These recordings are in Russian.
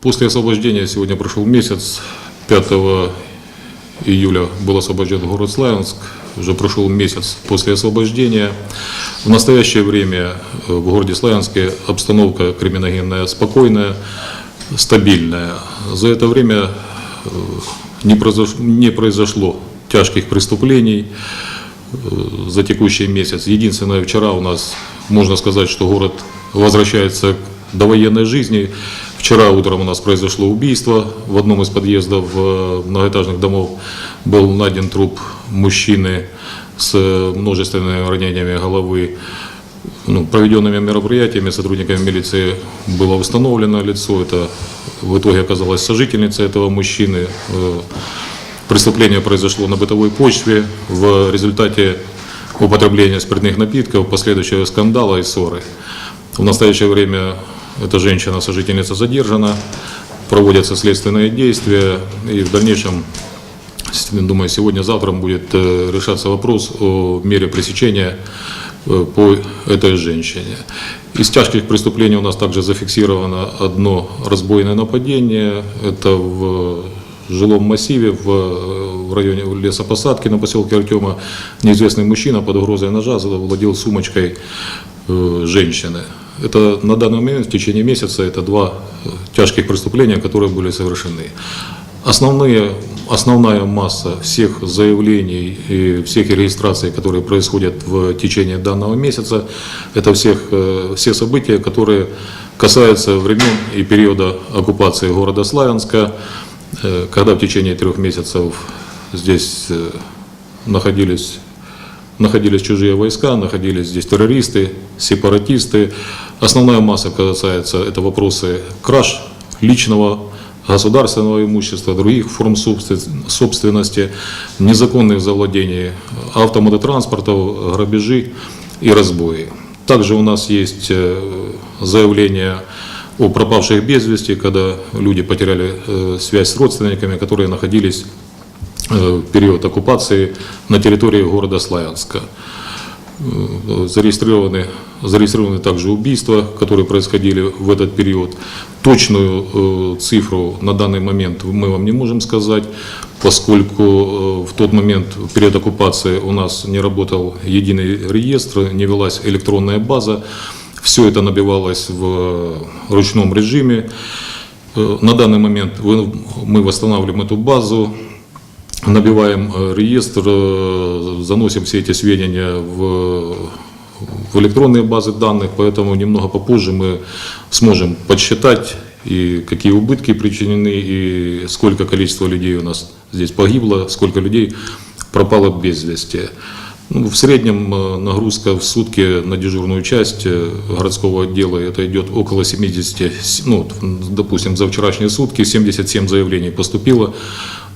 После освобождения, сегодня прошел месяц, 5 июля был освобожден город Славянск, уже прошел месяц после освобождения. В настоящее время э, в городе Славянске обстановка криминогенная спокойная, стабильная. За это время э, не произош- не произошло тяжких преступлений э, за текущий месяц. Единственное, вчера у нас, можно сказать, что город возвращается к довоенной жизни. Вчера утром у нас произошло убийство в одном из подъездов э, многоэтажных домов. Был найден труп мужчины с э, множественными ранениями головы. Ну, проведенными мероприятиями сотрудниками милиции было установлено лицо. Это в итоге оказалась сожительница этого мужчины. Э, Преступление произошло на бытовой почве в результате употребления спиртных напитков, последующего скандала и ссоры. В настоящее время эта женщина, сожительница, задержана, проводятся следственные действия, и в дальнейшем, думаю, сегодня-завтра будет э, решаться вопрос о мере пресечения э, по этой женщине. Из тяжких преступлений у нас также зафиксировано одно разбойное нападение. Это в жилом массиве в, э, районе лесопосадки на поселке Артема. Неизвестный мужчина под угрозой ножа завладел сумочкой женщины. Это на данный момент в течение месяца это два э, тяжких преступления, которые были совершены. Основные, основная масса всех заявлений и всех регистраций, которые происходят в течение данного месяца, это всех, э, все события, которые касаются времен и периода оккупации города Славянска, э, когда в течение трех месяцев здесь находились находились чужие войска, находились здесь террористы, сепаратисты. Основная масса касается, это вопросы краж личного государственного имущества, других форм собствен- собственности, незаконных завладений автомототранспортов, грабежи и разбои. Также у нас есть э, заявление о пропавших без вести, когда люди потеряли э, связь с родственниками, которые находились в период оккупации на территории города Славянска. Э, Зарегистрированы, зарегистрированы также убийства, которые происходили в этот период. Точную э, цифру на данный момент мы вам не можем сказать, поскольку э, в тот момент, в период оккупации, у нас не работал единый реестр, не велась электронная база. Все это набивалось в ручном режиме. Э, На данный момент мы восстанавливаем эту базу, набиваем э, реестр, э, заносим все эти сведения в, в электронные базы данных, поэтому немного попозже мы сможем подсчитать и какие убытки причинены, и сколько количество людей у нас здесь погибло, сколько людей пропало без вести. Ну, в среднем э, нагрузка в сутки на дежурную часть городского отдела это идет около 70, с- ну, допустим, за вчерашние сутки 77 заявлений поступило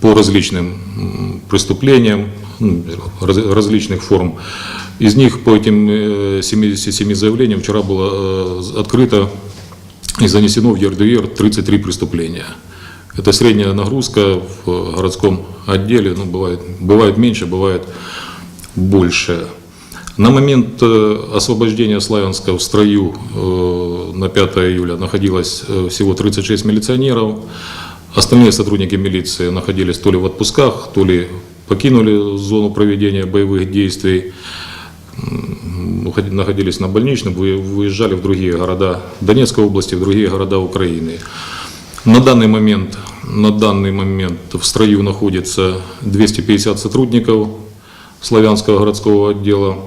по различным преступлениям ну, раз- различных форм. Из них по этим э, 77 заявлениям вчера было э, открыто и занесено в ЕРДР 33 преступления. Это средняя нагрузка в городском отделе, ну, бывает, бывает меньше, бывает больше. На момент э, освобождения Славянска в строю э, на 5 июля находилось э, всего 36 милиционеров. Остальные сотрудники милиции находились то ли в отпусках, то ли покинули зону проведения боевых действий, находились на больничном, вы- выезжали в другие города Донецкой области, в другие города Украины. На данный момент, на данный момент в строю находится 250 сотрудников Славянского городского отдела.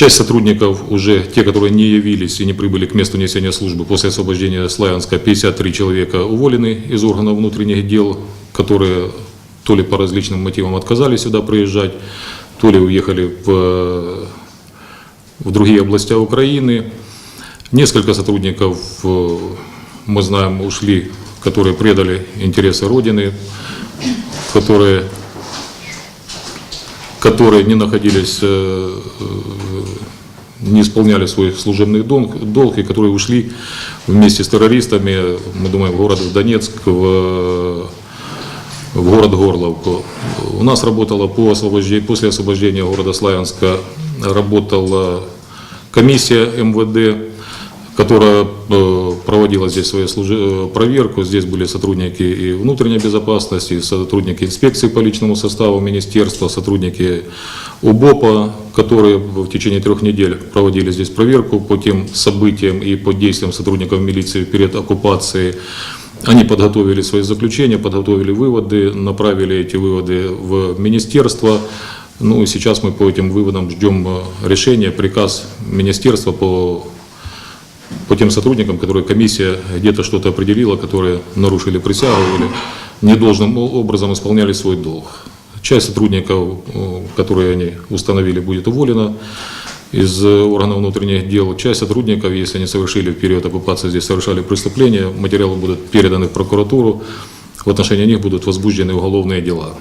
Часть сотрудников уже, те, которые не явились и не прибыли к месту несения службы после освобождения Славянска, 53 человека уволены из органов внутренних дел, которые то ли по различным мотивам отказались сюда приезжать, то ли уехали в, в другие области Украины. Несколько сотрудников, э, мы знаем, ушли, которые предали интересы Родины, которые которые не находились, э, э, не исполняли свой служебный долг, и которые ушли вместе с террористами, мы думаем, в город Донецк, в, в город Горловку. У нас работала по освобождению, после освобождения города Славянска работала комиссия МВД, которая э, проводила здесь свою служи- э, проверку. Здесь были сотрудники и внутренней безопасности, и сотрудники инспекции по личному составу министерства, сотрудники УБОПа, которые в течение трех недель проводили здесь проверку по тем событиям и по действиям сотрудников милиции перед оккупацией. Они подготовили свои заключения, подготовили выводы, направили эти выводы в министерство. Ну и сейчас мы по этим выводам ждем э, решения, приказ министерства по по тем сотрудникам, которые комиссия где-то что-то определила, которые нарушили присягу или недолжным образом исполняли свой долг. Часть сотрудников, которые они установили, будет уволена из э, органов внутренних дел. Часть сотрудников, если они совершили в период оккупации здесь, совершали преступления, материалы будут переданы в прокуратуру, в отношении них будут возбуждены уголовные дела.